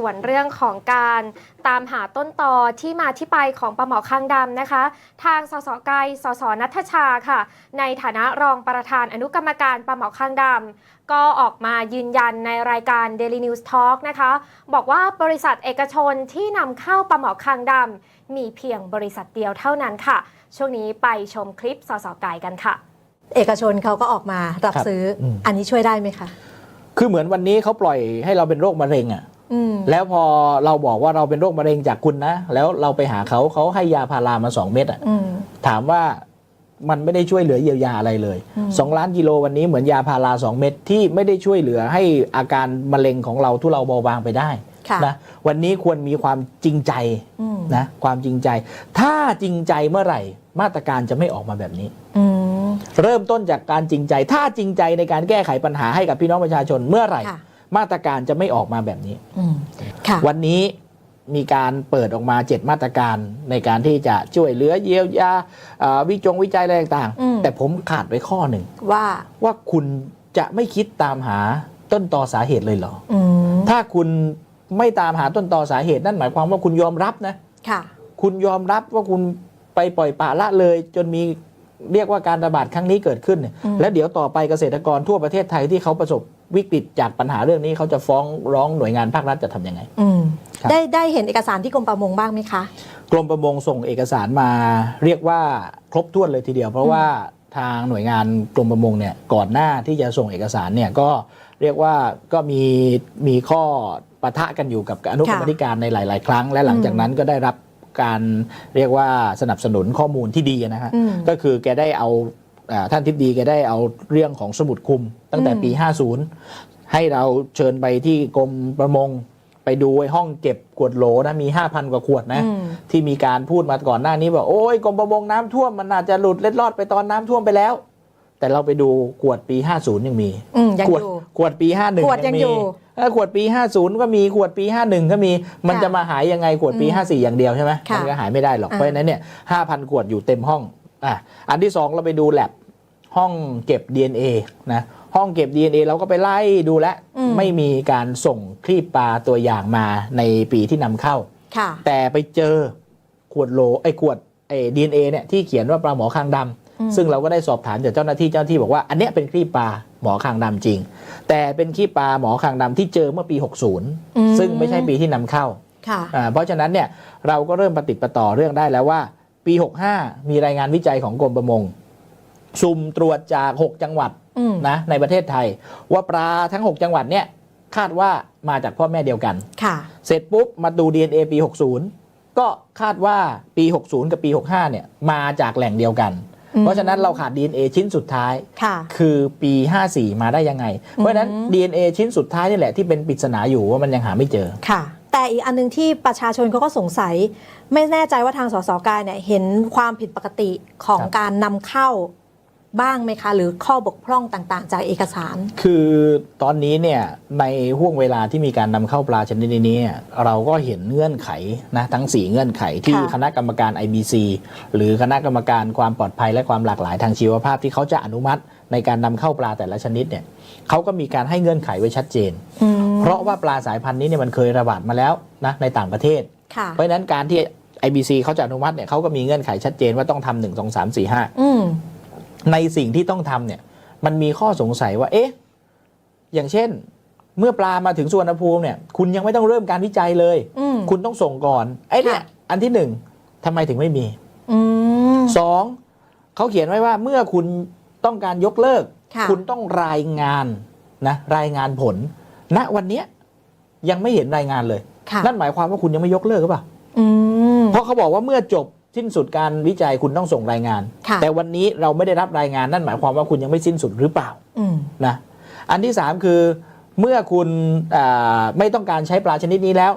ส่วนเรื่องของการตามหาต้นตอที่มาที่ไปของปลาหมอคางดำนะคะ ทางสสไกรสสนัทชาค่ะ ในฐานะรองประธานอนุกรรมการปลาหมอคางดำก็ออกมายืนยันในรายการ Daily News Talk นะคะ บอกว่าบริษัทเอกชนที่นำเข้าปลาหมอคางดำมีเพียงบริษัทเดียวเท่านั้นค่ะ ช่วงนี้ไปชมคลิปสสไกรกันค่ะ เอกชนเขาก็ออกมารับครับซื้ออมอันนี้ช่วยได้ไหมคะคือเหมือนวันนี้เขาปล่อยให้เราเป็นโรคมะเร็งอะ่ะอืม แล้วพอเราบอกว่าเราเป็นโรคมะเร็งจากคุณนะ แล้วเราไปหาเขาเขาให้ยาพารามา2เม็ดอะ่ะอืมถามว่ามันไม่ได้ช่วยเหลือเยียวยาอะไรเลยอืม2ล้านกิโลวันนี้เหมือนยาพารา 2 เม็ดที่ไม่ได้ช่วยเหลือให้อาการมะเร็งของเราทุเราเบาบางไปได้ค่ะนะวันนี้ควรมีความจริงใจอืมนะความจริงใจ ถ้าจริงใจเมื่อไหร่ มาตรการจะไม่ออกมาแบบนี้อืมเริ่มต้นจากการจริงใจ ถ้าจริงใจในการแก้ไขปัญหาให้กับพี่น้องประชาชนเมื่อไหร่ค่ะ มาตรการจะไม่ออกมาแบบนี้อืมค่ะวันนี้มีการเปิดออกมา7มาตรการในการที่จะช่วยเหลือเยียวยาเอ่อวิจงวิจัยอะไรต่างอืมๆแต่ผมขาดไปข้อหนึ่งว่าว่าคุณจะไม่คิดตามหาต้นตอสาเหตุเลยเหรออืมถ้าคุณไม่ตามหาต้นตอสาเหตุนั่นหมายความว่าคุณยอมรับนะค่ะคุณยอมรับว่าคุณไปปล่อยปละละเลย จนมีเรียกว่าการระบาดครั้งนี้เกิดขึ้นเนี่ยอืมแล้วเดี๋ยวต่อไปเกษตรกรทั่วประเทศไทยที่เขาประสบ วิกฤตจากปัญหาเรื่องนี้เขาจะฟ้องร้องหน่วยงานภาครัฐจะทำยังไง อืมครับ ได้ได้เห็นเอกสารที่กรมประมงบ้างไหมคะ กรมประมงส่งเอกสารมาเรียกว่าครบถ้วนเลยทีเดียว เพราะว่าทางหน่วยงานกรมประมงเนี่ยก่อนหน้าที่จะส่งเอกสารเนี่ยก็เรียกว่าก็มีมีข้อปะทะกันอยู่กับอนุกรรมธิการในหลาย ๆ ครั้ง และหลังจากนั้นก็ได้รับการเรียกว่าสนับสนุนข้อมูลที่ดีนะฮะ อืม ก็คือแกได้เอาอ่า ท่านทิบดีแกได้เอาเรื่องของสมุดคุม ตั้งแต่ปี 50 ให้เราเชิญไปที่กรมประมงไปดูไอ้ห้องเก็บขวดโหลนะมี 5,000 กว่าขวดนะอืมที่มีการพูดมาก่อนหน้านี้ว่าโอ้ยกรมประมงน้ำท่วมมันอาจจะหลุดเล็ดลอดไปตอนน้ำท่วมไปแล้ว แต่เราไปดูขวดปี 50 ยังมีอืมยังขวดอยู่ขวดปี 51ขวดยังมีอยู่เออขวดปี 50 ก็มีขวดปี 51 ก็มีมันค่ะจะมาหายยังไงขวดปีอืม54 อย่างเดียวใช่ไหมค่ะมัก็หายไม่ได้หรอกอ่าเพราะฉะนั้นเนี่ย5,000 ขวดอยู่เต็มห้องอะอันที่ 2 เราไปดูแลบ ห้องเก็บ DNA นะห้องเก็บ DNA เราก็ไปไล่ดูแลวอืมไม่มีการส่งคลีปปลาตัวอย่างมาในปีที่นำเข้าค่ะแต่ไปเจอขวดโหลไอ้ขวดไอ้ดีเอเนี่ยที่เขียนว่าปลาหมอคางดำอืมซึ่งเราก็ได้สอบถามจากเจ้าหน้าที่เจ้าหน้าที่บอกว่าอันเนี้ยเป็นครีบปลาหมอคางดำจริง แต่เป็นครีบปลาหมอคางดำที่เจอเมื่อปี 60 ซึ่งไม่ใช่ปีที่นำเข้าค่ะอ่าเพราะฉะนั้นเนี่ยเราก็เริ่มปฏิดประต่อเรื่องได้แล้วว่า ปี 65 มีรายงานวิจัยของกรมประมง สุ่มตรวจจาก 6 จังหวัดอืมนะในประเทศไทย ว่าปลาทั้ง 6 จังหวัดเนี่ยคาดว่ามาจากพ่อแม่เดียวกันค่ะ เสร็จปุ๊บมาดู DNA ปี 60 ก็คาดว่าปี 60 กับปี 65 เนี่ยมาจากแหล่งเดียวกันอืมเพราะฉะนั้นเราขาด DNA ชิ้นสุดท้ายค่ะคือปี 54 มาได้ยังไง เพราะฉะนั้นอืม DNA ชิ้นสุดท้ายนี่แหละที่เป็นปริศนาอยู่ว่ามันยังหาไม่เจอค่ะแต่อีกอันหนึงที่ประชาชนเขาก็สงสัย ไม่แน่ใจว่าทางสสกายเนี่ยเห็นความผิดปกติของครับการนำเข้า บ้างไหมคะ หรือข้อบกพร่องต่างๆ จากเอกสาร คือตอนนี้เนี่ยในห่วงเวลาที่มีการนำเข้าปลาชนิดนี้เนี่ยเราก็เห็นเงื่อนไขนะทั้ง 4 เงื่อนไขที่ค่ะคณะกรรมการ IBC หรือคณะกรรมการความปลอดภัยและความหลากหลายทางชีวภาพที่เขาจะอนุมัติในการนำเข้าปลาแต่ละชนิดเนี่ยเขาก็มีการให้เงื่อนไขไว้ชัดเจนอืมเพราะว่าปลาสายพันธุ์นี้เนี่ยมันเคยระบาดมาแล้วนะในต่างประเทศค่ะเพราะฉะนั้นการที่ IBC เขาจะอนุมัติเนี่ยเขาก็มีเงื่อนไขชัดเจนว่าต้องทำหนึ่งสองสามสี่ห้าอืม ในสิ่งที่ต้องทำเนี่ยมันมีข้อสงสัยว่าเอ๊ะอย่างเช่น เมื่อปลามาถึงสุวรรณภูมิเนี่ย คุณยังไม่ต้องเริ่มการวิจัยเลย อืม คุณต้องส่งก่อนไอ้เนี่ยค่ะ อันที่หนึ่งทำไมถึงไม่มีอืม สองเขาเขียนไว้ว่าเมื่อคุณต้องการยกเลิกค่ะคุณต้องรายงานนะรายงานผล ณวันเนี้ยยังไม่เห็นรายงานเลย ค่ะนั่นหมายความว่าคุณยังไม่ยกเลิกหรือเปล่า อืม เพราะเขาบอกว่าเมื่อจบ สิ้นสุดการวิจัยคุณต้องส่งรายงานค่ะแต่วันนี้เราไม่ได้รับรายงานนั่นหมายความว่าคุณยังไม่สิ้นสุดหรือเปล่าอืมนะอันที่สามคือเมื่อคุณอ่าไม่ต้องการใช้ปลาชนิดนี้แล้ว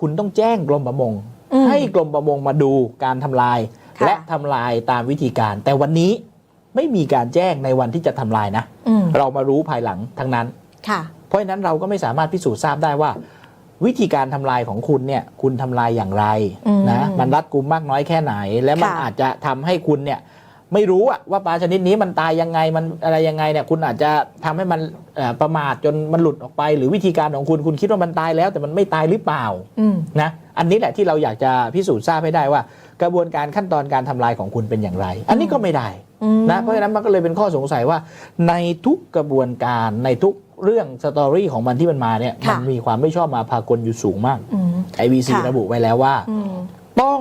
คุณต้องแจ้งกรมประมงอืมให้กรมประมงมาดูการทำลายค่ะและทำลายตามวิธีการ แต่วันนี้ไม่มีการแจ้งในวันที่จะทำลายนะอืมเรามารู้ภายหลังทั้งนั้นค่ะเพราะฉะนั้นเราก็ไม่สามารถพิสูจน์ทราบได้ว่า วิธีการทำลายของคุณเนี่ยคุณทำลายอย่างไรอืมนะมันรัดกุมมากน้อยแค่ไหน และมันค่ะอาจจะทำให้คุณเนี่ยไม่รู้อะว่าปลาชนิดนี้มันตายยังไงมันอะไรยังไงเนี่ยคุณอาจจะทำให้มันเอ่อประมาทจนมันหลุดออกไป หรือวิธีการของคุณคุณคิดว่ามันตายแล้ว แต่มันไม่ตายหรือเปล่าอืมนะอันนี้แหละที่เราอยากจะพิสูจน์ทราบให้ได้ว่า กระบวนการขั้นตอนการทำลายของคุณเป็นอย่างไร อันนี้ก็ไม่ได้อืมนะเพราะฉะนั้นมันก็เลยเป็นข้อสงสัยว่าในทุกกระบวนการในทุก เรื่องสตอรี่ของมันที่มันมาเนี่ยมันมีความไม่ชอบมาพากลอยู่สูงมากอืม IBC ค่ะระบุไว้แล้วว่าอืมต้อง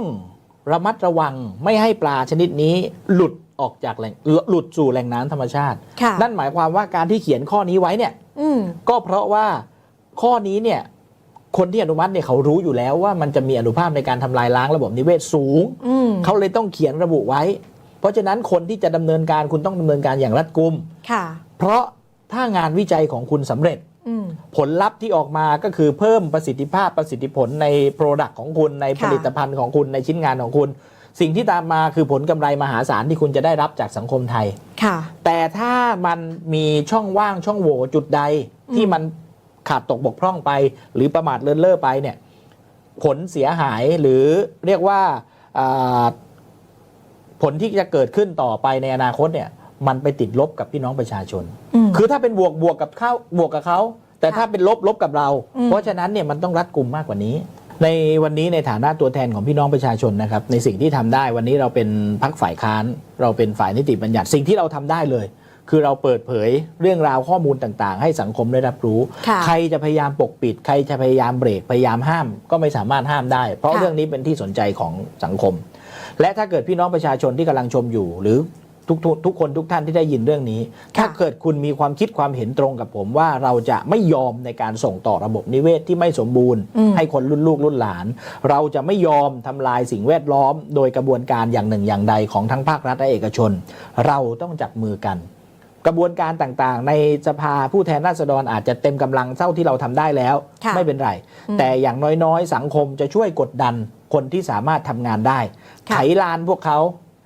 ระมัดระวังไม่ให้ปลาชนิดนี้หลุดออกจากแหล่งหลุดสู่แหล่งน้ำธรรมชาติค่ะนั่นหมายความว่าการที่เขียนข้อนี้ไว้เนี่ยอืมก็เพราะว่าข้อนี้เนี่ยคนที่อนุมัติเนี่ยเขารู้อยู่แล้วว่ามันจะมีอนุภาพในการทำลายล้างระบบนิเวศสูงอืมเขาเลยต้องเขียนระบุไว้ เพราะฉะนั้นคนที่จะดำเนินการคุณต้องดำเนินการอย่างรัดกุมค่ะเพราะ ถ้างานวิจัยของคุณสำเร็จอืมผลลัพธ์ที่ออกมาก็คือเพิ่มประสิทธิภาพประสิทธิผลในโปรดักต์ของคุณในค่ะผลิตภัณฑ์ของคุณในชิ้นงานของคุณ สิ่งที่ตามมาคือผลกำไรมหาศาลที่คุณจะได้รับจากสังคมไทยค่ะ แต่ถ้ามันมีช่องว่างช่องโหว่จุดใดที่มันขาดตกบกพร่องไป หรือประมาทเลินเล่อไปเนี่ย ผลเสียหายหรือเรียกว่าอ่าผลที่จะเกิดขึ้นต่อไปในอนาคตเนี่ย มันไปติดลบกับพี่น้องประชาชนอืม คือถ้าเป็นบวกบวกกับเขาบวกกับเขาแต่ค่ะถ้าเป็นลบลบกับเราอืมเพราะฉะนั้นเนี่ยมันต้องรัดกุมมากกว่านี้ ในวันนี้ในฐานะตัวแทนของพี่น้องประชาชนนะครับในสิ่งที่ทำได้วันนี้เราเป็นพักฝ่ายค้าน เราเป็นฝ่ายนิติบัญญัติสิ่งที่เราทำได้เลย คือเราเปิดเผยเรื่องราวข้อมูลต่างๆ ให้สังคมได้รับรู้ค่ะใครจะพยายามปกปิด ใครจะพยายามเบรกพยายามห้าม ก็ไม่สามารถห้ามได้ เพราะค่ะเรื่องนี้เป็นที่สนใจของสังคม และถ้าเกิดพี่น้องประชาชนที่กำลังชมอยู่ หรือ ทุกทุกทุกคนทุกท่านที่ได้ยินเรื่องนี้ ถ้าเกิดคุณมีความคิดความเห็นตรงกับผมว่าเราจะไม่ยอมในการส่งต่อระบบนิเวศที่ไม่สมบูรณ์อืมให้คนรุ่นลูกรุ่นหลาน เราจะไม่ยอมทำลายสิ่งแวดล้อม โดยกระบวนการอย่างหนึ่งอย่างใดของทั้งภาครัฐและเอกชน เราต้องจับมือกัน กระบวนการต่างๆ ในสภาผู้แทนราษฎรอาจจะเต็มกำลังเท่าที่เราทำได้แล้วค่ะไม่เป็นไรอืมแต่อย่างน้อยๆ สังคมจะช่วยกดดันคนที่สามารถทำงานได้ค่ะไขลานพวกเขา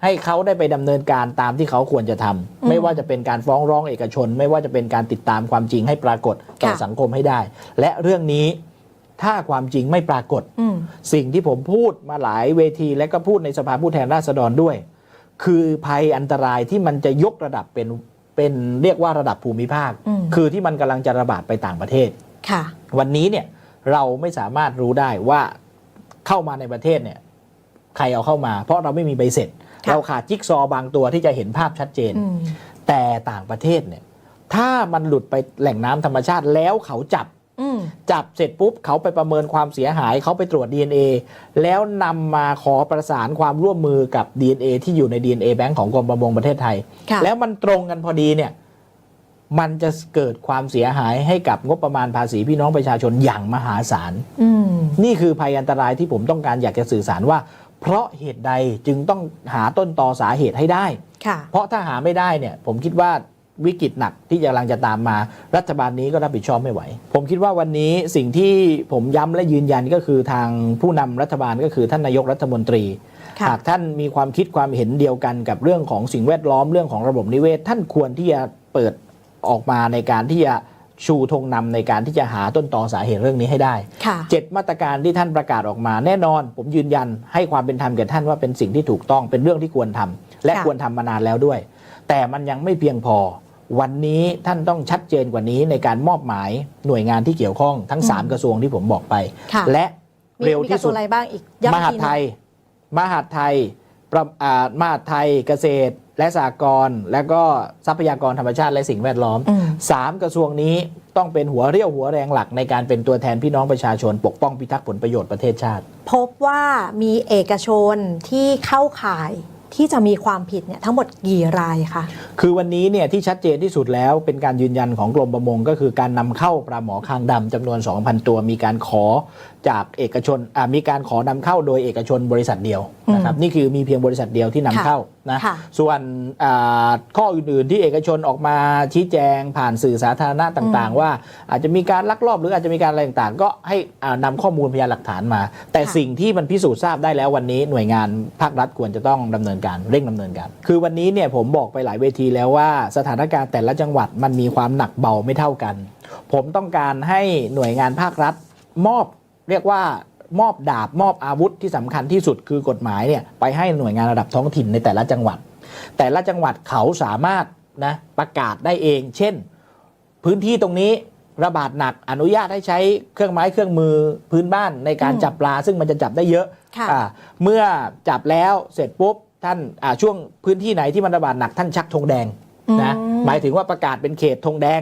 ให้เขาได้ไปดำเนินการตามที่เขาควรจะทำอืมไม่ว่าจะเป็นการฟ้องร้องเอกชน ไม่ว่าจะเป็นการติดตามความจริงให้ปรากฏต่อค่ะสังคมให้ได้ และเรื่องนี้ถ้าความจริงไม่ปรากฏอืมสิ่งที่ผมพูดมาหลายเวทีและก็พูดในสภาผู้แทนราษฎรด้วย คือภัยอันตรายที่มันจะยกระดับเป็นเป็นเรียกว่าระดับภูมิภาคอืมคือที่มันกำลังจะระบาดไปต่างประเทศค่ะ วันนี้เนี่ยเราไม่สามารถรู้ได้ว่าเข้ามาในประเทศเนี่ยใครเอาเข้ามา เพราะเราไม่มีใบเสร็จค่ะ เราขาดจิ๊กซอว์บางตัวที่จะเห็นภาพชัดเจนอืมแต่ต่างประเทศเนี่ย ถ้ามันหลุดไปแหล่งน้ำธรรมชาติแล้วเขาจับอืมจับเสร็จปุ๊บเขาไปประเมินความเสียหายเขาไปตรวจ DNA แล้วนำมาขอประสานความร่วมมือกับ DNA ที่อยู่ใน DNA แบงก์ของกรมประมงประเทศไทยค่ะแล้วมันตรงกันพอดีเนี่ย มันจะเกิดความเสียหายให้กับงบประมาณภาษีพี่น้องประชาชนอย่างมหาศาลอืมนี่คือภัยอันตรายที่ผมต้องการอยากจะสื่อสารว่า เพราะเหตุใดจึงต้องหาต้นตอสาเหตุให้ได้ ค่ะ เพราะถ้าหาไม่ได้เนี่ยผมคิดว่าวิกฤตหนักที่กำลังจะตามมา รัฐบาลนี้ก็รับผิดชอบไม่ไหว ผมคิดว่าวันนี้สิ่งที่ผมย้ำและยืนยันก็คือทางผู้นำรัฐบาลก็คือท่านนายกรัฐมนตรี ค่ะ หากท่านมีความคิดความเห็นเดียวกันกับเรื่องของสิ่งแวดล้อมเรื่องของระบบนิเวศ ท่านควรที่จะเปิดออกมาในการที่จะ ชูธงนำในการที่จะหาต้นตอสาเหตุเรื่องนี้ให้ได้ค่ะเจ็ดมาตรการที่ท่านประกาศออกมา แน่นอน ผมยืนยันให้ความเป็นธรรมแก่ท่านว่าเป็นสิ่งที่ถูกต้องเป็นเรื่องที่ควรทำและค่ะควรทำมานานแล้วด้วย แต่มันยังไม่เพียงพอ วันนี้ท่านต้องชัดเจนกว่านี้ในการมอบหมายหน่วยงานที่เกี่ยวข้องทั้ง 3 กระทรวงที่ผมบอกไปค่ะและมีเร็วมีกที่ระทรสุวดงอะไรบ้างอีกย้ำมอีกหาดทีหไทนึ่งยมหาดไทยประอ่ามหาดไทยเกษตร และสหกรณ์และก็ทรัพยากรธรรมชาติและสิ่งแวดล้อมอืม สามกระทรวงนี้ต้องเป็นหัวเรี่ยวหัวแรงหลักในการเป็นตัวแทนพี่น้องประชาชน ปกป้องพิทักษ์ผลประโยชน์ประเทศชาติ พบว่ามีเอกชนที่เข้าข่ายที่จะมีความผิดเนี่ยทั้งหมดกี่รายคะ คือวันนี้เนี่ยที่ชัดเจนที่สุดแล้วเป็นการยืนยันของกรมประมง ก็คือการนำเข้าปลาหมอคางดำจำนวน 2,000 ตัวมีการขอจากเอกชนอ่ามีการขอนำเข้าโดยเอกชนบริษัทเดียวนะครับนี่คือมีเพียงบริษัทเดียวที่นำค่ะเข้า นะค่ะส่วนอ่าข้ออื่นๆที่เอกชนออกมาชี้แจงผ่านสื่อสาธารณะต่างๆ ว่าอาจจะมีการลักลอบหรืออาจจะมีการอะไรต่างๆ ก็ให้อ่านำข้อมูลพยานหลักฐานมา แต่ค่ะสิ่งที่มันพิสูจน์ทราบได้แล้ววันนี้หน่วยงานภาครัฐควรจะต้องดำเนินการเร่งดำเนินการ คือวันนี้เนี่ยผมบอกไปหลายเวทีแล้วว่าสถานการณ์แต่ละจังหวัดมันมีความหนักเบาไม่เท่ากัน ผมต้องการให้หน่วยงานภาครัฐมอบเรียกว่า มอบดาบมอบอาวุธที่สำคัญที่สุดคือกฎหมายเนี่ยไปให้หน่วยงานระดับท้องถิ่นในแต่ละจังหวัด แต่ละจังหวัดเขาสามารถนะประกาศได้เอง เช่น พื้นที่ตรงนี้ระบาดหนักอนุญาตให้ใช้เครื่องไม้เครื่องมือพื้นบ้านในการอืมจับปลา ซึ่งมันจะจับได้เยอะค่ะอ่าเมื่อจับแล้วเสร็จปุ๊บท่านอ่าช่วงพื้นที่ไหนที่มันระบาดหนักท่านชักธงแดงนะอืมหมายถึงว่าประกาศเป็นเขตธงแดง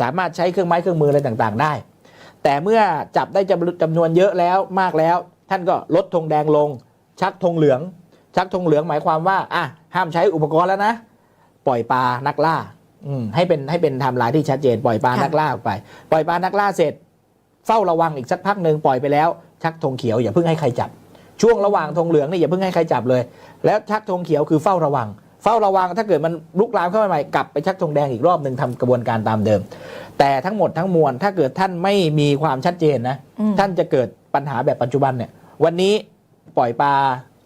สามารถใช้เครื่องไม้เครื่องมืออะไรต่างๆ ได้ แต่เมื่อจับได้จำนวนเยอะแล้วมากแล้ว ท่านก็ลดธงแดงลง ชักธงเหลือง ชักธงเหลืองหมายความว่าอะห้ามใช้อุปกรณ์แล้วนะ ปล่อยปลานักล่าอืให้เป็นให้เป็นไทม์ไลน์ที่ชัดเจนปล่อยปลานักล่าออกไป ปล่อยปลานักล่าเสร็จ เฝ้าระวังอีกสักพักหนึ่งปล่อยไปแล้ว ชักธงเขียวอย่าเพิ่งให้ใครจับ ช่วงระหว่างธงเหลืองนี่อย่าเพิ่งให้ใครจับเลย แล้วชักธงเขียวคือเฝ้าระวัง เฝ้าระวังถ้าเกิดมันลุกลามเข้ามาใหม่กลับไปชักธงแดงอีกรอบหนึ่งทำกระบวนการตามเดิม แต่ทั้งหมดทั้งมวลถ้าเกิดท่านไม่มีความชัดเจนนะอืมท่านจะเกิดปัญหาแบบปัจจุบันเนี่ย วันนี้ปล่อยปลา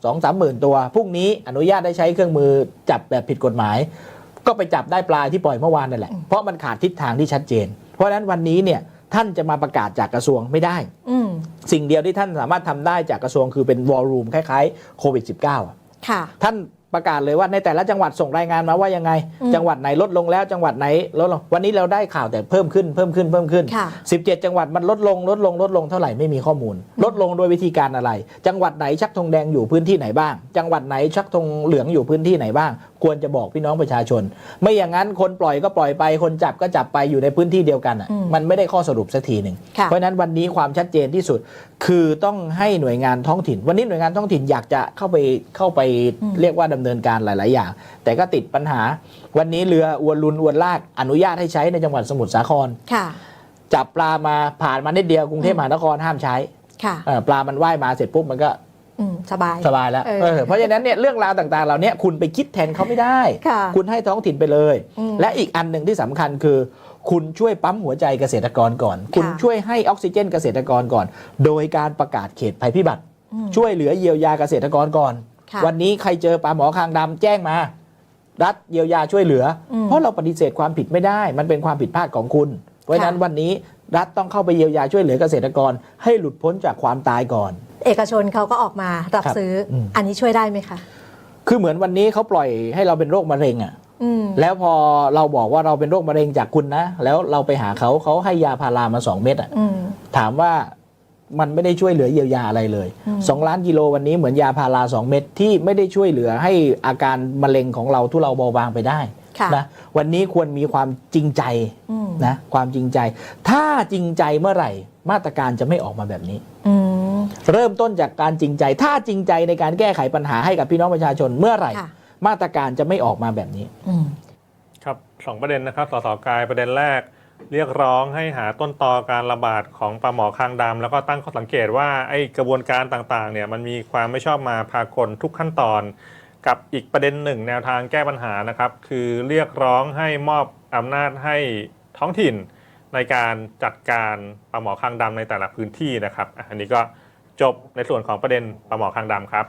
สองสามหมื่นตัวพรุ่งนี้อนุญาตได้ใช้เครื่องมือจับแบบผิดกฎหมาย ก็ไปจับได้ปลาที่ปล่อยเมื่อวานนั่นแหละเพราะมันขาดทิศทางที่ชัดเจน เพราะฉะนั้นวันนี้เนี่ยท่านจะมาประกาศจากกระทรวงไม่ได้อืมสิ่งเดียวที่ท่านสามารถทำได้จากกระทรวงคือเป็นวอลลุ่มคล้ายๆโควิด -19 อะค่ะท่าน ประกาศเลยว่าในแต่ละจังหวัดส่งรายงานมาว่ายังไงอืมจังหวัดไหนลดลงแล้วจังหวัดไหนลดลงวันนี้เราได้ข่าวแต่เพิ่มขึ้นเพิ่มขึ้นเพิ่มขึ้นค่ะ17 จังหวัดมันลดลงลดลงลดลงเท่าไหร่ไม่มีข้อมูล ลดลงโดยวิธีการอะไร จังหวัดไหนชักธงแดงอยู่พื้นที่ไหนบ้าง จังหวัดไหนชักธงเหลืองอยู่พื้นที่ไหนบ้าง ควรจะบอกพี่น้องประชาชน ไม่อย่างนั้นคนปล่อยก็ปล่อยไป คนจับก็จับไปอยู่ในพื้นที่เดียวกันอะอืมมันไม่ได้ข้อสรุปสักทีหนึ่งค่ะเพราะฉะนั้นวันนี้ความชัดเจนที่สุด คือต้องให้หน่วยงานท้องถิ่น วันนี้หน่วยงานท้องถิ่นอยากจะเข้าไปเข้าไปอืมเรียกว่าดำเนินการหลาย ๆ อย่าง แต่ก็ติดปัญหา วันนี้เรืออวนลุนอวนลากอนุญาตให้ใช้ในจังหวัดสมุทรสาครค่ะ จับปลามาผ่านมานิดเดียวกรุงเทพมหานครห้ามใช้ค่ะเอ่อปลามันว่ายมาเสร็จปุ๊บมันก็อืมสบายสบายแล้วเออเออเพราะฉะนั้นเนี่ยเรื่องราวต่างๆเหล่านี้คุณไปคิดแทนเขาไม่ได้ค่ะคุณให้ท้องถิ่นไปเลยอืมและอีกอันหนึ่งที่สำคัญคือ คุณช่วยปั๊มหัวใจเกษตรกรก่อน คุณช่วยให้ออกซิเจนเกษตรกรก่อน โดยการประกาศเขตภัยพิบัติอืมช่วยเหลือเยียวยาเกษตรกรก่อนค่ะ วันนี้ใครเจอปลาหมอคางดำแจ้งมา รัฐเยียวยาช่วยเหลืออมเพราะเราปฏิเสธความผิดไม่ได้ มันเป็นความผิดพลาดของคุณ เพราะฉะนั้นค่ะวันนี้รัฐต้องเข้าไปเยียวยาช่วยเหลือเกษตรกร ให้หลุดพ้นจากความตายก่อน เอกชนเขาก็ออกมารับครับซื้ออมอันนี้ช่วยได้ไหมคะคือเหมือนวันนี้เขาปล่อยให้เราเป็นโรคมะเร็งอะ่ะอืมแล้วพอเราบอกว่าเราเป็นโรคมะเร็งจากคุณนะ แล้วเราไปหาเขาเขาให้ยาพารามา2เม็ดอะ่ะอืมถามว่า มันไม่ได้ช่วยเหลือเยียวยาอะไรเลยอืม2ล้านกิโลวันนี้เหมือนยาพารา 2 เม็ดที่ไม่ได้ช่วยเหลือให้อาการมะเร็งของเราทุเราเบาบางไปได้ค่ะนะวันนี้ควรมีความจริงใจอืมนะความจริงใจ ถ้าจริงใจเมื่อไหร่ มาตรการจะไม่ออกมาแบบนี้อืมเริ่มต้นจากการจริงใจ ถ้าจริงใจในการแก้ไขปัญหาให้กับพี่น้องประชาชนเมื่อไหร่ค่ะมาตรการจะไม่ออกมาแบบนี้อืมครับสองประเด็นนะครับสสกายประเด็นแรก เรียกร้องให้หาต้นตอการระบาดของปลาหมอคางดำแล้วก็ตั้งข้อสังเกตว่าไอ้กระบวนการต่างๆเนี่ยมันมีความไม่ชอบมาพากลทุกขั้นตอน กับอีกประเด็นหนึ่งแนวทางแก้ปัญหานะครับ คือเรียกร้องให้มอบอำนาจให้ท้องถิ่นในการจัดการปลาหมอคางดำในแต่ละพื้นที่นะครับ อันนี้ก็จบในส่วนของประเด็นปลาหมอคางดำครับ